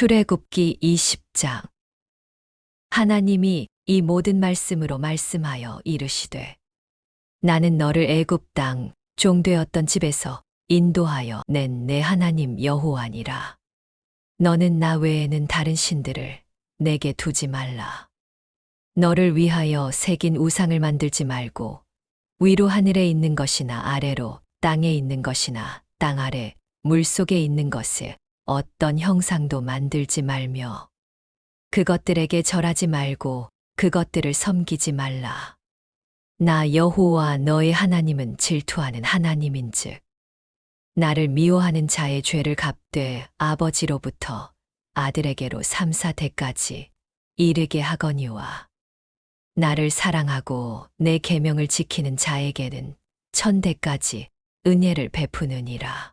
출애굽기 20장. 하나님이 이 모든 말씀으로 말씀하여 이르시되 나는 너를 애굽 땅 종되었던 집에서 인도하여 낸 내 하나님 여호와니라. 너는 나 외에는 다른 신들을 내게 두지 말라. 너를 위하여 새긴 우상을 만들지 말고 위로 하늘에 있는 것이나 아래로 땅에 있는 것이나 땅 아래 물 속에 있는 것을 어떤 형상도 만들지 말며 그것들에게 절하지 말고 그것들을 섬기지 말라. 나 여호와 너의 하나님은 질투하는 하나님인즉 나를 미워하는 자의 죄를 갚되 아버지로부터 아들에게로 삼사대까지 이르게 하거니와 나를 사랑하고 내 계명을 지키는 자에게는 천대까지 은혜를 베푸느니라.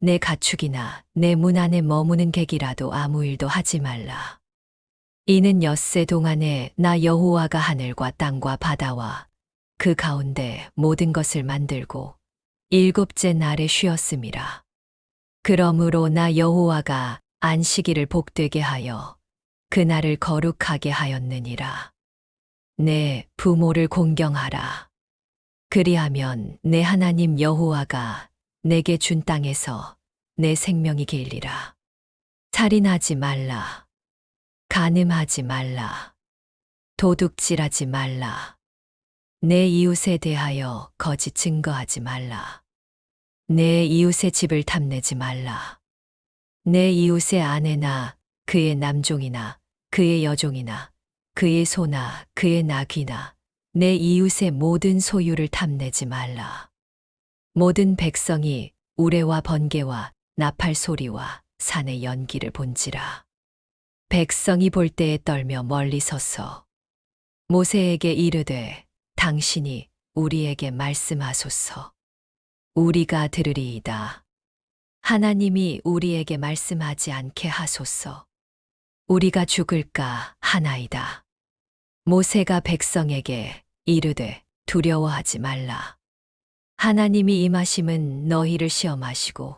내 가축이나 내 문 안에 머무는 객이라도 아무 일도 하지 말라. 이는 엿새 동안에 나 여호와가 하늘과 땅과 바다와 그 가운데 모든 것을 만들고 일곱째 날에 쉬었음이라. 그러므로 나 여호와가 안식일을 복되게 하여 그날을 거룩하게 하였느니라. 내 부모를 공경하라. 그리하면 내 하나님 여호와가 내게 준 땅에서 내 생명이 길리라. 살인하지 말라. 간음하지 말라. 도둑질하지 말라. 내 이웃에 대하여 거짓 증거하지 말라. 내 이웃의 집을 탐내지 말라. 내 이웃의 아내나 그의 남종이나 그의 여종이나 그의 소나 그의 나귀나 내 이웃의 모든 소유를 탐내지 말라. 모든 백성이 우레와 번개와 나팔 소리와 산의 연기를 본지라. 백성이 볼 때에 떨며 멀리 서서 모세에게 이르되 당신이 우리에게 말씀하소서. 우리가 들으리이다. 하나님이 우리에게 말씀하지 않게 하소서. 우리가 죽을까 하나이다. 모세가 백성에게 이르되 두려워하지 말라. 하나님이 임하심은 너희를 시험하시고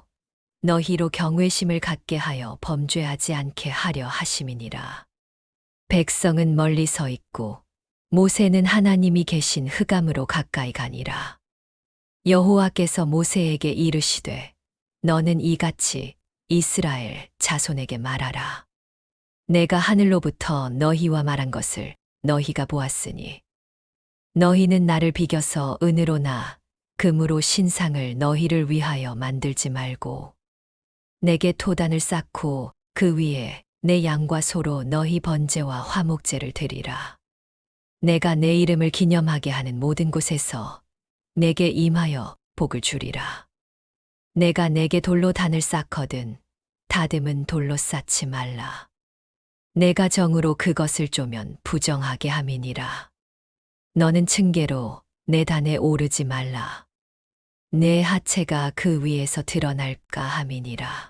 너희로 경외심을 갖게 하여 범죄하지 않게 하려 하심이니라. 백성은 멀리 서 있고 모세는 하나님이 계신 흑암으로 가까이 가니라. 여호와께서 모세에게 이르시되 너는 이같이 이스라엘 자손에게 말하라. 내가 하늘로부터 너희와 말한 것을 너희가 보았으니 너희는 나를 비겨서 은으로나 금으로 신상을 너희를 위하여 만들지 말고 내게 토단을 쌓고 그 위에 내 양과 소로 너희 번제와 화목제를 드리라. 내가 내 이름을 기념하게 하는 모든 곳에서 내게 임하여 복을 주리라. 내가 내게 돌로 단을 쌓거든 다듬은 돌로 쌓지 말라. 내가 정으로 그것을 쪼면 부정하게 함이니라. 너는 층계로 내 단에 오르지 말라. 내 하체가 그 위에서 드러날까 함이니라.